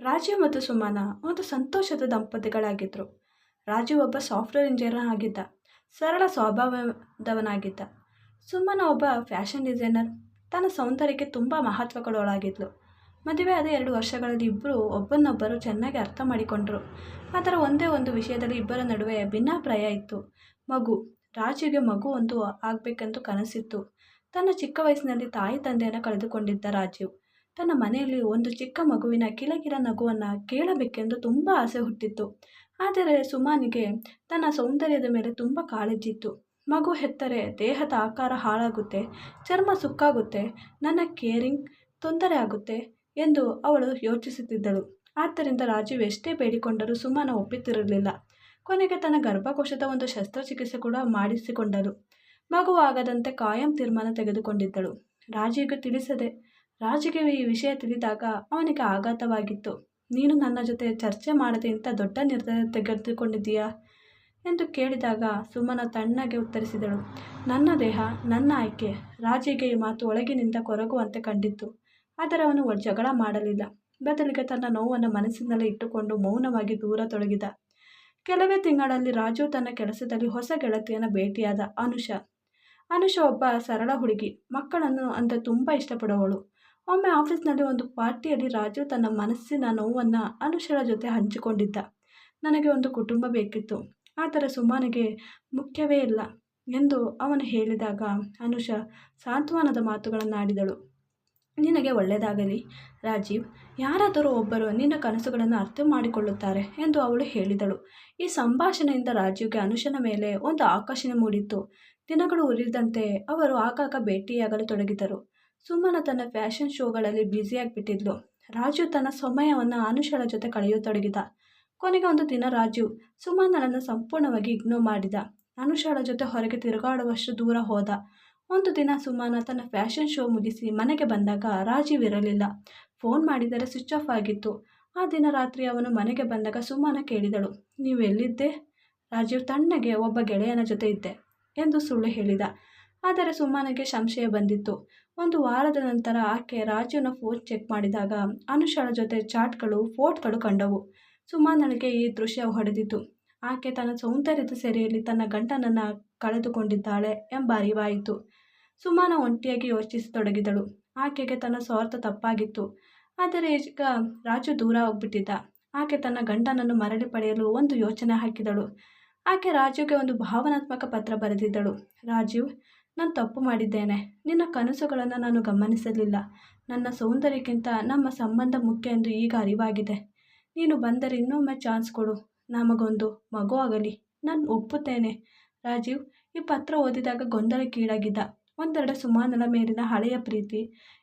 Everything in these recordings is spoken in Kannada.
ರಾಜೀವ್ ಮತ್ತು ಸುಮನ ಒಂದು ಸಂತೋಷದ ದಂಪತಿಗಳಾಗಿದ್ದರು ರಾಜೀವ್ ಒಬ್ಬ ಸಾಫ್ಟ್ವೇರ್ ಇಂಜಿನಿಯರ್ ಆಗಿದ್ದ, ಸರಳ ಸ್ವಭಾವದವನಾಗಿದ್ದ. ಸುಮನ ಒಬ್ಬ ಫ್ಯಾಷನ್ ಡಿಸೈನರ್, ತನ್ನ ಸೌಂದರ್ಯಕ್ಕೆ ತುಂಬ ಮಹತ್ವ ಕೊಡೋಳಾಗಿದ್ಲು ಮದುವೆ ಆದ ಎರಡು ವರ್ಷಗಳಲ್ಲಿ ಇಬ್ಬರು ಒಬ್ಬನೊಬ್ಬರು ಚೆನ್ನಾಗಿ ಅರ್ಥ ಮಾಡಿಕೊಂಡರು. ಆದರೆ ಒಂದೇ ಒಂದು ವಿಷಯದಲ್ಲಿ ಇಬ್ಬರ ನಡುವೆ ಭಿನ್ನಾಭಿಪ್ರಾಯ ಇತ್ತು. ಮಗು, ರಾಜುಗೆ ಮಗು ಒಂದು ಆಗಬೇಕೆಂದು ಕನಸಿತ್ತು. ತನ್ನ ಚಿಕ್ಕ ವಯಸ್ಸಿನಲ್ಲಿ ತಾಯಿ ತಂದೆಯನ್ನು ಕಳೆದುಕೊಂಡಿದ್ದ ರಾಜೀವ್ ತನ್ನ ಮನೆಯಲ್ಲಿ ಒಂದು ಚಿಕ್ಕ ಮಗುವಿನ ಕಿಲಕಿಲ ನಗುವನ್ನು ಕೇಳಬೇಕೆಂದು ತುಂಬ ಆಸೆ ಹುಟ್ಟಿತ್ತು. ಆದರೆ ಸುಮಾನಿಗೆ ತನ್ನ ಸೌಂದರ್ಯದ ಮೇಲೆ ತುಂಬ ಕಾಳಜಿತ್ತು ಮಗು ಹೆತ್ತರೆ ದೇಹದ ಆಕಾರ ಹಾಳಾಗುತ್ತೆ, ಚರ್ಮ ಸುಕ್ಕಾಗುತ್ತೆ, ನನ್ನ ಕೇರಿಂಗ್ ತೊಂದರೆ ಆಗುತ್ತೆ ಎಂದು ಅವಳು ಯೋಚಿಸುತ್ತಿದ್ದಳು. ಆದ್ದರಿಂದ ರಾಜೀವ್ ಎಷ್ಟೇ ಬೇಡಿಕೊಂಡರೂ ಸುಮಾನ ಒಪ್ಪುತ್ತಿರಲಿಲ್ಲ. ಕೊನೆಗೆ ತನ್ನ ಗರ್ಭಕೋಶದ ಒಂದು ಶಸ್ತ್ರಚಿಕಿತ್ಸೆ ಕೂಡ ಮಾಡಿಸಿಕೊಂಡಳು. ಮಗುವಾಗದಂತೆ ಕಾಯಂ ತೀರ್ಮಾನ ತೆಗೆದುಕೊಂಡಿದ್ದಳು. ರಾಜೀವ್ಗೆ ತಿಳಿಸದೆ ರಾಜಿಗೆ ಈ ವಿಷಯ ತಿಳಿದಾಗ ಅವನಿಗೆ ಆಘಾತವಾಗಿತ್ತು. ನೀನು ನನ್ನ ಜೊತೆ ಚರ್ಚೆ ಮಾಡದೆ ಇಂಥ ದೊಡ್ಡ ನಿರ್ಧಾರ ತೆಗೆದುಕೊಂಡಿದ್ದೀಯಾ? ಎಂದು ಕೇಳಿದಾಗ ಸುಮನ ತಣ್ಣಗೆ ಉತ್ತರಿಸಿದಳು. ನನ್ನ ದೇಹ, ನನ್ನ ಆಯ್ಕೆ, ರಾಜಿಗೆ ಈ ಮಾತು ಒಳಗಿನಿಂದ ಕೊರಗುವಂತೆ ಕಂಡಿತ್ತು. ಆದರೆ ಅವನು ಜಗಳ ಮಾಡಲಿಲ್ಲ. ಬದಲಿಗೆ ತನ್ನ ನೋವನ್ನು ಮನಸ್ಸಿನಲ್ಲಿ ಇಟ್ಟುಕೊಂಡು ಮೌನವಾಗಿ ದೂರ ತೊಡಗಿದ. ಕೆಲವೇ ತಿಂಗಳಲ್ಲಿ ರಾಜು ತನ್ನ ಕೆಲಸದಲ್ಲಿ ಹೊಸ ಗೆಳತಿಯನ್ನು ಭೇಟಿಯಾದ ಅನುಷ. ಅನುಷ ಒಬ್ಬ ಸರಳ ಹುಡುಗಿ. ಮಕ್ಕಳನ್ನು ಅಂದರೆ ತುಂಬ ಇಷ್ಟಪಡುವವಳು. ಒಮ್ಮೆ ಆಫೀಸ್ನಲ್ಲಿ ಒಂದು ಪಾರ್ಟಿಯಲ್ಲಿ ರಾಜು ತನ್ನ ಮನಸ್ಸಿನ ನೋವನ್ನು ಅನುಷರ ಜೊತೆ ಹಂಚಿಕೊಂಡಿದ್ದ. ನನಗೆ ಒಂದು ಕುಟುಂಬ ಬೇಕಿತ್ತು. ಆದರೆ ಸುಮಾನಿಗೆ ಮುಖ್ಯವೇ ಇಲ್ಲ ಎಂದು ಅವನು ಹೇಳಿದಾಗ ಅನುಷ ಸಾಂತ್ವನದ ಮಾತುಗಳನ್ನು ಆಡಿದಳು. ನಿನಗೆ ಒಳ್ಳೆಯದಾಗಲಿ ರಾಜೀವ್. ಯಾರಾದರೂ ಒಬ್ಬರು ನಿನ್ನ ಕನಸುಗಳನ್ನು ಅರ್ಥ ಮಾಡಿಕೊಳ್ಳುತ್ತಾರೆ ಎಂದು ಅವಳು ಹೇಳಿದಳು. ಈ ಸಂಭಾಷಣೆಯಿಂದ ರಾಜೀವ್ಗೆ ಅನುಷನ ಮೇಲೆ ಒಂದು ಆಕರ್ಷಣೆ ಮೂಡಿತ್ತು. ದಿನಗಳು ಉರಿದಂತೆ ಅವರು ಆಗಾಗ ಭೇಟಿಯಾಗಲು ತೊಡಗಿದರು. ಸುಮನ ತನ್ನ ಫ್ಯಾಷನ್ ಶೋಗಳಲ್ಲಿ ಬ್ಯುಸಿಯಾಗಿಬಿಟ್ಟಿದ್ಲು. ರಾಜು ತನ್ನ ಸಮಯವನ್ನು ಅನುಷಳ ಜೊತೆ ಕಳೆಯತೊಡಗಿದ. ಕೊನೆಗೆ ಒಂದು ದಿನ ರಾಜು ಸುಮನಳನ್ನು ಸಂಪೂರ್ಣವಾಗಿ ಇಗ್ನೋರ್ ಮಾಡಿದ. ಅನುಷಳ ಜೊತೆ ಹೊರಗೆ ತಿರುಗಾಡುವಷ್ಟು ದೂರ ಹೋದ. ಒಂದು ದಿನ ಸುಮಾನ ತನ್ನ ಫ್ಯಾಷನ್ ಶೋ ಮುಗಿಸಿ ಮನೆಗೆ ಬಂದಾಗ ರಾಜೀವ್ ಇರಲಿಲ್ಲ. ಫೋನ್ ಮಾಡಿದರೆ ಸ್ವಿಚ್ ಆಫ್ ಆಗಿತ್ತು. ಆ ದಿನ ರಾತ್ರಿ ಅವನು ಮನೆಗೆ ಬಂದಾಗ ಸುಮನ ಕೇಳಿದಳು, ನೀವು ಎಲ್ಲಿದ್ದೆ? ರಾಜೀವ್ ತಣ್ಣಗೆ ಒಬ್ಬ ಗೆಳೆಯನ ಜೊತೆ ಇದ್ದೆ, ಎಂದು ಸುಳ್ಳು ಹೇಳಿದ. ಆದರೆ ಸುಮನಗೆ ಸಂಶಯ ಬಂದಿತ್ತು. ಒಂದು ವಾರದ ನಂತರ ಆಕೆ ರಾಜುನ ಫೋನ್ ಚೆಕ್ ಮಾಡಿದಾಗ ಅನುಷಾಳ ಜೊತೆ ಚಾಟ್ಗಳು, ಫೋಟ್ಗಳು ಕಂಡವು. ಸುಮಾನಳಿಗೆ ಈ ದೃಶ್ಯ ಹೊಡೆದಿತು ಆಕೆ ತನ್ನ ಸೌಂದರ್ಯದ ಸೆರೆಯಲ್ಲಿ ತನ್ನ ಗಂಟನನ್ನು ಕಳೆದುಕೊಂಡಿದ್ದಾಳೆ ಎಂಬ ಅರಿವಾಯಿತು. ಸುಮಾನ ಒಂಟಿಯಾಗಿ ಯೋಚಿಸತೊಡಗಿದಳು. ಆಕೆಗೆ ತನ್ನ ಸ್ವಾರ್ಥ ತಪ್ಪಾಗಿತ್ತು. ಆದರೆ ಈಗ ರಾಜು ದೂರ ಹೋಗ್ಬಿಟ್ಟಿದ್ದ. ಆಕೆ ತನ್ನ ಗಂಡನನ್ನು ಮರಳಿ ಪಡೆಯಲು ಒಂದು ಯೋಚನೆ ಹಾಕಿದಳು. ಆಕೆ ರಾಜುಗೆ ಒಂದು ಭಾವನಾತ್ಮಕ ಪತ್ರ ಬರೆದಿದ್ದಳು. ರಾಜೀವ್ ನಾನು ತಪ್ಪು ಮಾಡಿದ್ದೇನೆ. ನಿನ್ನ ಕನಸುಗಳನ್ನು ನಾನು ಗಮನಿಸಲಿಲ್ಲ. ನನ್ನ ಸೌಂದರ್ಯಕ್ಕಿಂತ ನಮ್ಮ ಸಂಬಂಧ ಮುಖ್ಯ ಎಂದು ಈಗ ಅರಿವಾಗಿದೆ. ನೀನು ಬಂದರೆ ಇನ್ನೊಮ್ಮೆ ಚಾನ್ಸ್ ಕೊಡು. ನಮಗೊಂದು ಮಗು ಆಗಲಿ. ನಾನು ಒಪ್ಪುತ್ತೇನೆ. ರಾಜೀವ್, ಈ ಪತ್ರ ಓದಿದಾಗ ಗೊಂದಲಕ್ಕೀಡಾಗಿದ್ದ. ಒಂದೆಡೆ ಸುಮಾನನ ಮೇಲಿನ ಹಳೆಯ ಪ್ರೀತಿ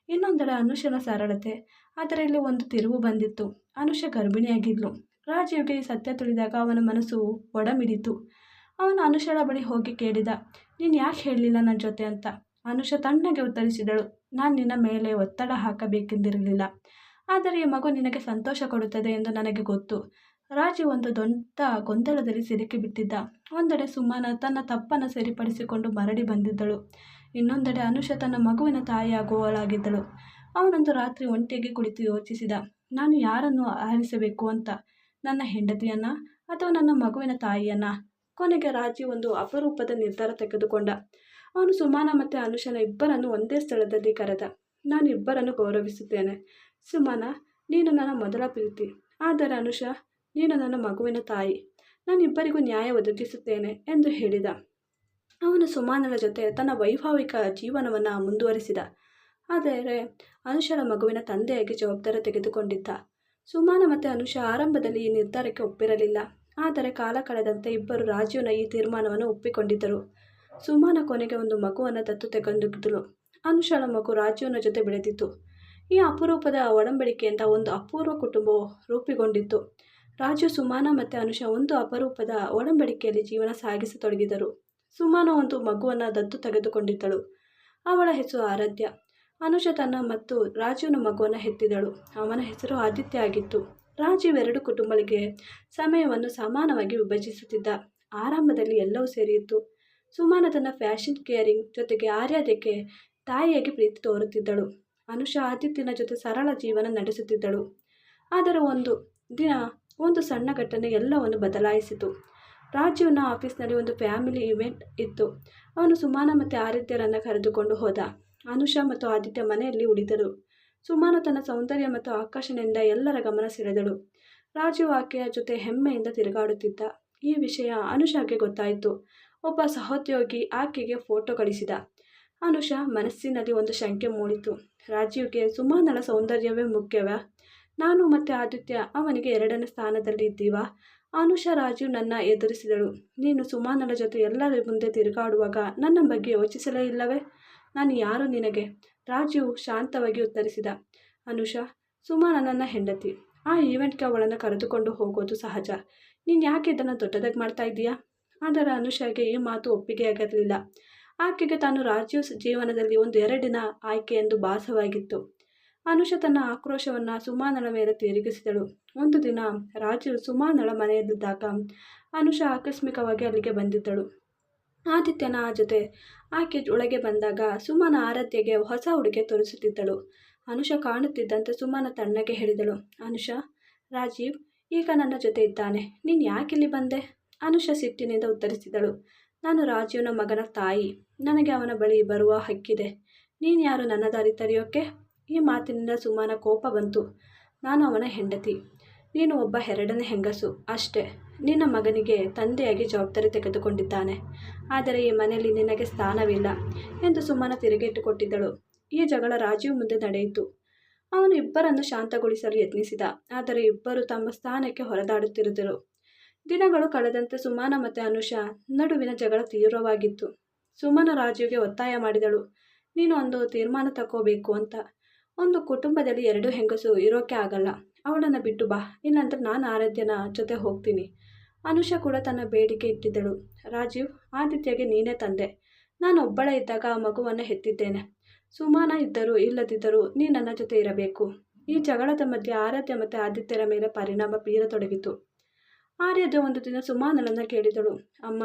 ಇನ್ನೊಂದೆಡೆ ಅನುಷನ ಸರಳತೆ. ಅದರಲ್ಲಿ ಒಂದು ತಿರುವು ಬಂದಿತ್ತು. ಅನುಷ ಗರ್ಭಿಣಿಯಾಗಿದ್ಲು. ರಾಜೀವ್ಗೆ ಈ ಸತ್ಯ ತಿಳಿದಾಗ ಅವನ ಮನಸ್ಸು ಒಡಮಿಡಿತು. ಅವನು ಅನುಷಳ ಬಳಿ ಹೋಗಿ ಕೇಳಿದ, ನೀನು ಯಾಕೆ ಹೇಳಲಿಲ್ಲ ನನ್ನ ಜೊತೆ ಅಂತ? ಅನುಷ ತಣ್ಣಗೆ ಉತ್ತರಿಸಿದಳು, ನಾನು ನಿನ್ನ ಮೇಲೆ ಒತ್ತಡ ಹಾಕಬೇಕೆಂದಿರಲಿಲ್ಲ. ಆದರೆ ಈ ಮಗು ನಿನಗೆ ಸಂತೋಷ ಕೊಡುತ್ತದೆ ಎಂದು ನನಗೆ ಗೊತ್ತು. ರಾಜು ಒಂದು ದೊಡ್ಡ ಗೊಂದಲದಲ್ಲಿ ಸಿಲುಕಿ ಬಿಟ್ಟಿದ್ದ. ಒಂದೆಡೆ ಸುಮ್ಮನ ತನ್ನ ತಪ್ಪನ್ನು ಸರಿಪಡಿಸಿಕೊಂಡು ಮರಳಿ ಬಂದಿದ್ದಳು. ಇನ್ನೊಂದೆಡೆ ಅನುಷ ತನ್ನ ಮಗುವಿನ ತಾಯಿಯಾಗುವಳಾಗಿದ್ದಳು ಅವನೊಂದು ರಾತ್ರಿ ಒಂಟಿಯಾಗಿ ಕುಳಿತು ಯೋಚಿಸಿದ, ನಾನು ಯಾರನ್ನು ಆರಿಸಬೇಕು ಅಂತ? ನನ್ನ ಹೆಂಡತಿಯನ್ನ ಅಥವಾ ನನ್ನ ಮಗುವಿನ ತಾಯಿಯನ್ನ? ಕೊನೆಗೆ ರಾಜಿ ಒಂದು ಅಪರೂಪದ ನಿರ್ಧಾರ ತೆಗೆದುಕೊಂಡ. ಅವನು ಸುಮಾನ ಮತ್ತು ಅನುಷನ ಇಬ್ಬರನ್ನು ಒಂದೇ ಸ್ಥಳದಲ್ಲಿ ಕರೆದ. ನಾನು ಇಬ್ಬರನ್ನು ಗೌರವಿಸುತ್ತೇನೆ. ಸುಮಾನ, ನೀನು ನನ್ನ ಮೊದಲ ಪ್ರೀತಿ. ಆದರೆ ಅನುಷ, ನೀನು ನನ್ನ ಮಗುವಿನ ತಾಯಿ. ನಾನಿಬ್ಬರಿಗೂ ನ್ಯಾಯ ಒದಗಿಸುತ್ತೇನೆ ಎಂದು ಹೇಳಿದ. ಅವನು ಸುಮಾನಳ ಜೊತೆ ತನ್ನ ವೈಭಾವಿಕ ಜೀವನವನ್ನು ಮುಂದುವರಿಸಿದ. ಆದರೆ ಅನುಷರ ಮಗುವಿನ ತಂದೆಯಾಗಿ ಜವಾಬ್ದಾರಿ ತೆಗೆದುಕೊಂಡಿದ್ದ. ಸುಮಾನ ಮತ್ತು ಅನುಷ ಆರಂಭದಲ್ಲಿ ಈ ನಿರ್ಧಾರಕ್ಕೆ ಒಪ್ಪಿರಲಿಲ್ಲ. ಆದರೆ ಕಾಲ ಕಳೆದಂತೆ ಇಬ್ಬರು ರಾಜೀವ್ನ ಈ ತೀರ್ಮಾನವನ್ನು ಒಪ್ಪಿಕೊಂಡಿದ್ದರು. ಸುಮಾನ ಕೊನೆಗೆ ಒಂದು ಮಗುವನ್ನು ದತ್ತು ತೆಗೆದುಕಿದ್ದಳು ಅನುಷಾಳ ಮಗು ರಾಜೀವ್ನ ಜೊತೆ ಬೆಳೆದಿತ್ತು. ಈ ಅಪರೂಪದ ಒಡಂಬಡಿಕೆಯಿಂದ ಒಂದು ಅಪೂರ್ವ ಕುಟುಂಬವು ರೂಪುಗೊಂಡಿತ್ತು. ರಾಜು ಸುಮಾನ ಮತ್ತು ಅನುಷ ಒಂದು ಅಪರೂಪದ ಒಡಂಬಡಿಕೆಯಲ್ಲಿ ಜೀವನ ಸಾಗಿಸತೊಡಗಿದರು. ಸುಮಾನ ಒಂದು ಮಗುವನ್ನು ದತ್ತು ತೆಗೆದುಕೊಂಡಿದ್ದಳು. ಅವಳ ಹೆಸರು ಆರಾಧ್ಯ. ಅನುಷ ತನ್ನ ಮತ್ತು ರಾಜುವಿನ ಮಗುವನ್ನು ಹೆತ್ತಿದಳು. ಅವನ ಹೆಸರು ಆದಿತ್ಯ ಆಗಿತ್ತು. ರಾಜೀವ್ ಎರಡು ಕುಟುಂಬಗಳಿಗೆ ಸಮಯವನ್ನು ಸಮಾನವಾಗಿ ವಿಭಜಿಸುತ್ತಿದ್ದ. ಆರಂಭದಲ್ಲಿ ಎಲ್ಲವೂ ಸೇರಿಯಿತು ಸುಮಾನ ತನ್ನ ಫ್ಯಾಷನ್ ಕೇರಿಂಗ್ ಜೊತೆಗೆ ಆರ್ಯಾದಕ್ಕೆ ತಾಯಿಯಾಗಿ ಪ್ರೀತಿ ತೋರುತ್ತಿದ್ದಳು. ಅನುಷಾ ಆದಿತ್ಯನ ಜೊತೆ ಸರಳ ಜೀವನ ನಡೆಸುತ್ತಿದ್ದಳು. ಆದರೆ ಒಂದು ದಿನ ಒಂದು ಸಣ್ಣ ಘಟನೆ ಎಲ್ಲವನ್ನು ಬದಲಾಯಿಸಿತು. ರಾಜೀವ್ನ ಆಫೀಸ್ನಲ್ಲಿ ಒಂದು ಫ್ಯಾಮಿಲಿ ಇವೆಂಟ್ ಇತ್ತು. ಅವನು ಸುಮಾನ ಮತ್ತು ಆದಿತ್ಯರನ್ನು ಕರೆದುಕೊಂಡು ಹೋದ. ಅನುಷಾ ಮತ್ತು ಆದಿತ್ಯ ಮನೆಯಲ್ಲಿ ಉಳಿದರು. ಸುಮಾನ ತನ್ನ ಸೌಂದರ್ಯ ಮತ್ತು ಆಕರ್ಷಣೆಯಿಂದ ಎಲ್ಲರ ಗಮನ ಸೆಳೆದಳು. ರಾಜು ಆಕೆಯ ಜೊತೆ ಹೆಮ್ಮೆಯಿಂದ ತಿರುಗಾಡುತ್ತಿದ್ದ ಈ ವಿಷಯ ಅನುಷಾಗೆ ಗೊತ್ತಾಯಿತು. ಒಬ್ಬ ಸಹೋದ್ಯೋಗಿ ಆಕೆಗೆ ಫೋಟೋ ಕಳಿಸಿದ. ಅನುಷಾ ಮನಸ್ಸಿನಲ್ಲಿ ಒಂದು ಶಂಕೆ ಮೂಡಿತು. ರಾಜೀವ್ಗೆ ಸುಮಾನಳ ಸೌಂದರ್ಯವೇ ಮುಖ್ಯವ? ನಾನು ಮತ್ತು ಆದಿತ್ಯ ಅವನಿಗೆ ಎರಡನೇ ಸ್ಥಾನದಲ್ಲಿ ಇದ್ದೀವಾ? ಅನುಷಾ ರಾಜೀವ್ ನನ್ನ ಎದುರಿಸಿದಳು. ನೀನು ಸುಮಾನಳ ಜೊತೆ ಎಲ್ಲರ ಮುಂದೆ ತಿರುಗಾಡುವಾಗ ನನ್ನ ಬಗ್ಗೆ ಯೋಚಿಸಲೇ ಇಲ್ಲವೇ? ನಾನು ಯಾರು ನಿನಗೆ? ರಾಜೀವ್ ಶಾಂತವಾಗಿ ಉತ್ತರಿಸಿದ, ಅನುಷಾ, ಸುಮಾ ನನ್ನ ಹೆಂಡತಿ. ಆ ಈವೆಂಟ್ಗೆ ಅವಳನ್ನು ಕರೆದುಕೊಂಡು ಹೋಗೋದು ಸಹಜ. ನೀನು ಯಾಕೆ ಇದನ್ನು ದೊಡ್ಡದಾಗಿ ಮಾಡ್ತಾ ಇದ್ದೀಯಾ? ಆದರೆ ಅನುಷಾಗೆ ಈ ಮಾತು ಒಪ್ಪಿಗೆಯಾಗಿರಲಿಲ್ಲ ಆಕೆಗೆ ತಾನು ರಾಜೀವ್ ಜೀವನದಲ್ಲಿ ಒಂದು ಎರಡಿನ ಆಯ್ಕೆ ಎಂದು ಭಾಸವಾಗಿತ್ತು. ಅನುಷ ತನ್ನ ಆಕ್ರೋಶವನ್ನು ಸುಮಾನಳ ಮೇಲೆ ತಿರುಗಿಸಿದಳು. ಒಂದು ದಿನ ರಾಜೀವ್ ಸುಮಾನಳ ಮನೆಯಲ್ಲಿದ್ದಾಗ ಅನುಷ ಆಕಸ್ಮಿಕವಾಗಿ ಅಲ್ಲಿಗೆ ಬಂದಿದ್ದಳು. ಆದಿತ್ಯನ ಜೊತೆ ಆಕೆ ಒಳಗೆ ಬಂದಾಗ ಸುಮನ ಆರಾಧ್ಯಗೆ ಹೊಸ ಉಡುಗೆ ತೋರಿಸುತ್ತಿದ್ದಳು. ಅನುಷ ಕಾಣುತ್ತಿದ್ದಂತೆ ಸುಮನ ತಣ್ಣಗೆ ಹೇಳಿದಳು. ಅನುಷ, ರಾಜೀವ್, ಈಗ ನನ್ನ ಜೊತೆ ಇದ್ದಾನೆ. ನೀನು ಯಾಕಿಲ್ಲಿ ಬಂದೆ? ಅನುಷ ಸಿಟ್ಟಿನಿಂದ ಉತ್ತರಿಸಿದಳು. ನಾನು ರಾಜೀವ್ನ ಮಗನ ತಾಯಿ. ನನಗೆ ಅವನ ಬಳಿ ಬರುವ ಹಕ್ಕಿದೆ. ನೀನು ಯಾರು ನನ್ನ ದಾರಿ ತರೆಯೋಕ್ಕೆ ಈ ಮಾತಿನಿಂದ ಸುಮಾನ ಕೋಪ ಬಂತು. ನಾನು ಅವನ ಹೆಂಡತಿ. ನೀನು ಒಬ್ಬ ಎರಡನೇ ಹೆಂಗಸು. ಅಷ್ಟೇ. ನಿನ್ನ ಮಗನಿಗೆ ತಂದೆಯಾಗಿ ಜವಾಬ್ದಾರಿ ತೆಗೆದುಕೊಂಡಿದ್ದಾನೆ. ಆದರೆ ಈ ಮನೆಯಲ್ಲಿ ನಿನಗೆ ಸ್ಥಾನವಿಲ್ಲ ಎಂದು ಸುಮ್ಮನ ತಿರುಗೇಟುಕೊಟ್ಟಿದ್ದಳು ಈ ಜಗಳ ರಾಜೀವ್ ಮುಂದೆ ನಡೆಯಿತು. ಅವನು ಇಬ್ಬರನ್ನು ಶಾಂತಗೊಳಿಸಲು ಯತ್ನಿಸಿದ, ಆದರೆ ಇಬ್ಬರು ತಮ್ಮ ಸ್ಥಾನಕ್ಕೆ ಹೊರದಾಡುತ್ತಿರುದರು. ದಿನಗಳು ಕಳೆದಂತೆ ಸುಮಾನ ಮತ್ತು ಅನುಷಾ ನಡುವಿನ ಜಗಳ ತೀವ್ರವಾಗಿತ್ತು. ಸುಮನ ರಾಜೀವ್ಗೆ ಒತ್ತಾಯ ಮಾಡಿದಳು, ನೀನು ಒಂದು ತೀರ್ಮಾನ ತಗೋಬೇಕು ಅಂತ. ಒಂದು ಕುಟುಂಬದಲ್ಲಿ ಎರಡು ಹೆಂಗಸು ಇರೋಕೆ ಆಗಲ್ಲ. ಅವಳನ್ನು ಬಿಟ್ಟು ಬಾ, ಇಲ್ಲಾಂದ್ರೆ ನಾನು ಆರಾಧ್ಯನ ಜೊತೆ ಹೋಗ್ತೀನಿ. ಅನುಷಾ ಕೂಡ ತನ್ನ ಬೇಡಿಕೆ ಇಟ್ಟಿದ್ದಳು. ರಾಜೀವ್, ಆದಿತ್ಯಗೆ ನೀನೇ ತಂದೆ. ನಾನು ಒಬ್ಬಳೇ ಇದ್ದಾಗ ಆ ಮಗುವನ್ನು ಹೆತ್ತಿದ್ದೇನೆ. ಸುಮಾನ ಇದ್ದರೂ ಇಲ್ಲದಿದ್ದರೂ ನೀ ನನ್ನ ಜೊತೆ ಇರಬೇಕು. ಈ ಜಗಳದ ಮಧ್ಯೆ ಆರಾಧ್ಯ ಮತ್ತು ಆದಿತ್ಯರ ಮೇಲೆ ಪರಿಣಾಮ ಬೀರತೊಡಗಿತು ಆರ್ಯದ ಒಂದು ದಿನ ಸುಮಾನಳನ್ನು ಕೇಳಿದಳು. ಅಮ್ಮ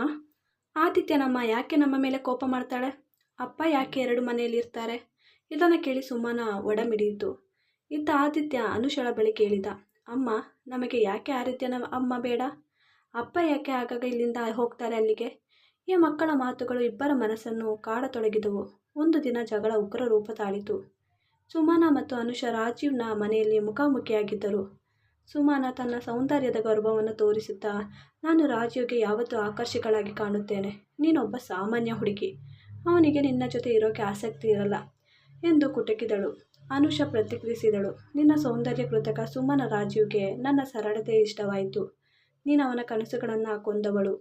ಆದಿತ್ಯನಮ್ಮ ಯಾಕೆ ನಮ್ಮ ಮೇಲೆ ಕೋಪ ಮಾಡ್ತಾಳೆ? ಅಪ್ಪ ಯಾಕೆ ಎರಡು ಮನೆಯಲ್ಲಿ ಇರ್ತಾರೆ? ಇದನ್ನು ಕೇಳಿ ಸುಮಾನ ಒಡಮಿಡಿಯಿತು. ಇತ್ತ ಆದಿತ್ಯ ಅನುಷಳ ಬಳಿ ಕೇಳಿದ. ಅಮ್ಮ, ನಮಗೆ ಯಾಕೆ ಆದಿತ್ಯನ ಅಮ್ಮ ಬೇಡ? ಅಪ್ಪ ಯಾಕೆ ಆಗಾಗ ಇಲ್ಲಿಂದ ಹೋಗ್ತಾರೆ ಅಲ್ಲಿಗೆ? ಈ ಮಕ್ಕಳ ಮಾತುಗಳು ಇಬ್ಬರ ಮನಸ್ಸನ್ನು ಕಾಡತೊಡಗಿದವು. ಒಂದು ದಿನ ಜಗಳ ಉಗ್ರ ರೂಪ ತಾಳಿತು. ಸುಮಾನ ಮತ್ತು ಅನುಷ ರಾಜೀವ್ನ ಮನೆಯಲ್ಲಿ ಮುಖಾಮುಖಿಯಾಗಿದ್ದರು. ಸುಮಾನ ತನ್ನ ಸೌಂದರ್ಯದ ಗರ್ವವನ್ನು ತೋರಿಸುತ್ತಾ, ನಾನು ರಾಜೀವ್ಗೆ ಯಾವತ್ತೂ ಆಕರ್ಷಕಳಾಗಿ ಕಾಣುತ್ತೇನೆ. ನೀನೊಬ್ಬ ಸಾಮಾನ್ಯ ಹುಡುಗಿ. ಅವನಿಗೆ ನಿನ್ನ ಜೊತೆ ಇರೋಕೆ ಆಸಕ್ತಿ ಇರಲ್ಲ ಎಂದು ಕುಟಕಿದಳು. ಅನುಷ ಪ್ರತಿಕ್ರಿಯಿಸಿದಳು. ನಿನ್ನ ಸೌಂದರ್ಯ ಕೃತಕ ಸುಮನ ರಾಜೀವ್ಗೆ ನನ್ನ ಸರಳತೆ ಇಷ್ಟವಾಯಿತು. ನೀನು ಅವನ ಕನಸುಗಳನ್ನು ಕೊಂದವಳು.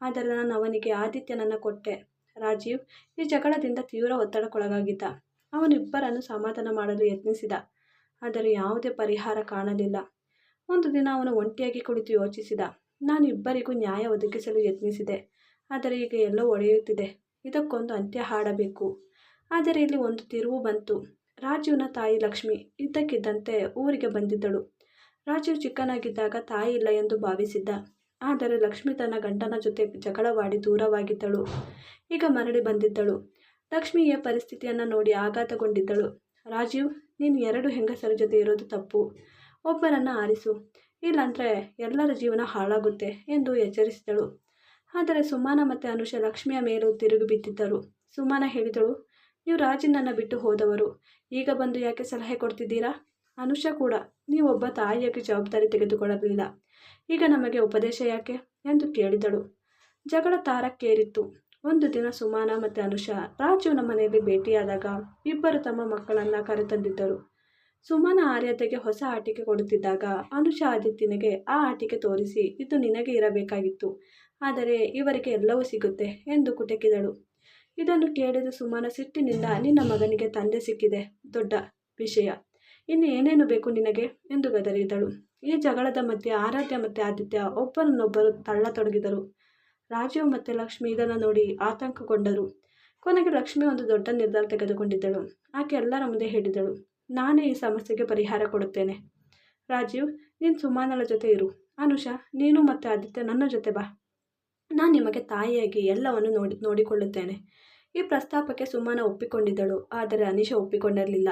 ಆದರೆ ನಾನು ಅವನಿಗೆ ಆದಿತ್ಯನನ್ನು ಕೊಟ್ಟೆ. ರಾಜೀವ್ ಈ ಜಗಳದಿಂದ ತೀವ್ರ ಒತ್ತಡಕ್ಕೊಳಗಾಗಿದ್ದ. ಅವನಿಬ್ಬರನ್ನು ಸಮಾಧಾನ ಮಾಡಲು ಯತ್ನಿಸಿದ. ಆದರೆ ಯಾವುದೇ ಪರಿಹಾರ ಕಾಣಲಿಲ್ಲ. ಒಂದು ದಿನ ಅವನು ಒಂಟಿಯಾಗಿ ಕುಳಿತು ಯೋಚಿಸಿದ. ನಾನು ಇಬ್ಬರಿಗೂ ನ್ಯಾಯ ಒದಗಿಸಲು ಯತ್ನಿಸಿದೆ. ಆದರೆ ಈಗ ಎಲ್ಲೋ ಒಡೆಯುತ್ತಿದೆ. ಇದಕ್ಕೊಂದು ಅಂತ್ಯ ಹಾಡಬೇಕು. ಆದರೆ ಇಲ್ಲಿ ಒಂದು ತಿರುವು ಬಂತು. ರಾಜೀವ್ನ ತಾಯಿ ಲಕ್ಷ್ಮಿ ಇದ್ದಕ್ಕಿದ್ದಂತೆ ಊರಿಗೆ ಬಂದಿದ್ದಳು. ರಾಜೀವ್ ಚಿಕ್ಕನಾಗಿದ್ದಾಗ ತಾಯಿ ಇಲ್ಲ ಎಂದು ಭಾವಿಸಿದ್ದ. ಆದರೆ ಲಕ್ಷ್ಮಿ ತನ್ನ ಗಂಡನ ಜೊತೆ ಜಗಳವಾಡಿ ದೂರವಾಗಿದ್ದಳು. ಈಗ ಮರಳಿ ಬಂದಿದ್ದಳು. ಲಕ್ಷ್ಮಿಯ ಪರಿಸ್ಥಿತಿಯನ್ನು ನೋಡಿ ಆಘಾತಗೊಂಡಿದ್ದಳು. ರಾಜೀವ್ ನೀನು ಎರಡು ಹೆಂಗಸರ ಜೊತೆ ಇರೋದು ತಪ್ಪು. ಒಬ್ಬರನ್ನು ಆರಿಸು. ಇಲ್ಲಾಂದರೆ ಎಲ್ಲರ ಜೀವನ ಹಾಳಾಗುತ್ತೆ ಎಂದು ಎಚ್ಚರಿಸಿದಳು. ಆದರೆ ಸುಮಾನ ಮತ್ತು ಅನುಷ ಲಕ್ಷ್ಮಿಯ ಮೇಲೂ ತಿರುಗಿ ಬಿದ್ದಿದ್ದರು. ಸುಮಾನ ಹೇಳಿದಳು, ನೀವು ರಾಜನನ್ನು ಬಿಟ್ಟು ಹೋದವರು. ಈಗ ಬಂದು ಯಾಕೆ ಸಲಹೆ ಕೊಡ್ತಿದ್ದೀರಾ? ಅನುಷಾ ಕೂಡ ನೀವೊಬ್ಬ ತಾಯಿಯಾಗಿ ಜವಾಬ್ದಾರಿ ತೆಗೆದುಕೊಳ್ಳಲಿಲ್ಲ ಈಗ ನಮಗೆ ಉಪದೇಶ ಯಾಕೆ? ಎಂದು ಕೇಳಿದಳು. ಜಗಳ ತಾರಕ್ಕೇರಿತ್ತು. ಒಂದು ದಿನ ಸುಮಾನ ಮತ್ತು ಅನುಷಾ ನಮ್ಮ ಮನೆಯಲ್ಲಿ ಭೇಟಿಯಾದಾಗ ಇಬ್ಬರು ತಮ್ಮ ಮಕ್ಕಳನ್ನು ಕರೆತಂದಿದ್ದರು. ಸುಮನ ಆರ್ಯತೆಗೆ ಹೊಸ ಆಟಿಕೆ ಕೊಡುತ್ತಿದ್ದಾಗ ಅನುಷಾ ಆದಿತ್ಯನಿಗೆ ಆ ಆಟಿಕೆ ತೋರಿಸಿ, ಇದು ನಿನಗೆ ಇರಬೇಕಾಗಿತ್ತು. ಆದರೆ ಇವರಿಗೆ ಎಲ್ಲವೂ ಸಿಗುತ್ತೆ ಎಂದು ಕುಟಕಿದಳು. ಇದನ್ನು ಕೇಳಿದ ಸುಮಾನ, ಸಿಟ್ಟಿನಿಂದ ನಿನ್ನ ಮಗನಿಗೆ ತಂದೆ ಸಿಕ್ಕಿದೆ. ದೊಡ್ಡ ವಿಷಯ. ಇನ್ನು ಏನೇನು ಬೇಕು ನಿನಗೆ? ಎಂದು ಗದರಿದಳು. ಈ ಜಗಳದ ಮಧ್ಯೆ ಆರಾಧ್ಯ ಮತ್ತು ಆದಿತ್ಯ ಒಬ್ಬರನ್ನೊಬ್ಬರು ತಳ್ಳತೊಡಗಿದರು. ರಾಜೀವ್ ಮತ್ತು ಲಕ್ಷ್ಮಿ ಇದನ್ನು ನೋಡಿ ಆತಂಕಗೊಂಡರು. ಕೊನೆಗೆ ಲಕ್ಷ್ಮಿ ಒಂದು ದೊಡ್ಡ ನಿರ್ಧಾರ ತೆಗೆದುಕೊಂಡಿದ್ದಳು. ಆಕೆ ಎಲ್ಲರ ಮುಂದೆ ಹೇಳಿದಳು, ನಾನೇ ಈ ಸಮಸ್ಯೆಗೆ ಪರಿಹಾರ ಕೊಡುತ್ತೇನೆ. ರಾಜೀವ್ ನೀನು ಸುಮಾನಳ ಜೊತೆ ಇರು. ಅನುಷಾ, ನೀನು ಮತ್ತು ಆದಿತ್ಯ ನನ್ನ ಜೊತೆ ಬಾ. ನಾನು ನಿಮಗೆ ತಾಯಿಯಾಗಿ ಎಲ್ಲವನ್ನು ನೋಡಿ, ನೋಡಿಕೊಳ್ಳುತ್ತೇನೆ. ಈ ಪ್ರಸ್ತಾಪಕ್ಕೆ ಸುಮಾನ ಒಪ್ಪಿಕೊಂಡಿದ್ದಳು, ಆದರೆ ಅನಿಶಾ ಒಪ್ಪಿಕೊಂಡಿರಲಿಲ್ಲ.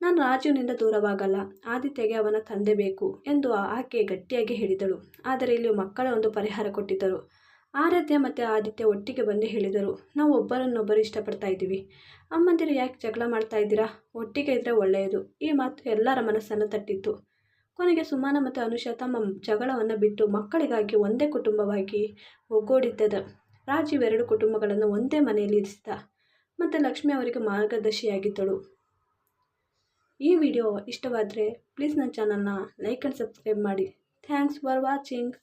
ನಾನು ರಾಜುವಿನಿಂದ ದೂರವಾಗಲ್ಲ. ಆದಿತ್ಯಗೆ ಅವನ ತಂದೆ ಬೇಕು ಎಂದು ಆಕೆ ಗಟ್ಟಿಯಾಗಿ ಹೇಳಿದಳು. ಆದರೆ ಇಲ್ಲಿ ಮಕ್ಕಳ ಒಂದು ಪರಿಹಾರ ಕೊಟ್ಟಿದ್ದರು. ಆರಾಧ್ಯ ಮತ್ತು ಆದಿತ್ಯ ಒಟ್ಟಿಗೆ ಬಂದು ಹೇಳಿದರು, ನಾವು ಒಬ್ಬರನ್ನೊಬ್ಬರು ಇಷ್ಟಪಡ್ತಾ ಇದ್ದೀವಿ. ಅಮ್ಮಂದಿರು ಯಾಕೆ ಜಗಳ ಮಾಡ್ತಾ ಇದ್ದೀರಾ? ಒಟ್ಟಿಗೆ ಇದ್ದರೆ ಒಳ್ಳೆಯದು. ಈ ಮಾತು ಎಲ್ಲರ ಮನಸ್ಸನ್ನು ತಟ್ಟಿತ್ತು. ಕೊನೆಗೆ ಸುಮಾನ ಮತ್ತು ಅನುಷಾ ತಮ್ಮ ಜಗಳವನ್ನು ಬಿಟ್ಟು ಮಕ್ಕಳಿಗಾಗಿ ಒಂದೇ ಕುಟುಂಬವಾಗಿ ಒಗ್ಗೂಡಿದ್ದದ ರಾಜೀವ್ ಎರಡು ಕುಟುಂಬಗಳನ್ನು ಒಂದೇ ಮನೆಯಲ್ಲಿ ಇರಿಸಿದ. ಮತ್ತು ಲಕ್ಷ್ಮಿ ಅವರಿಗೆ ಮಾರ್ಗದರ್ಶಿಯಾಗಿದ್ದಳು. ಈ ವಿಡಿಯೋ ಇಷ್ಟವಾದರೆ ಪ್ಲೀಸ್ ನನ್ನ ಚಾನಲ್ನ ಲೈಕ್ ಆ್ಯಂಡ್ ಸಬ್ಸ್ಕ್ರೈಬ್ ಮಾಡಿ. Thanks for watching.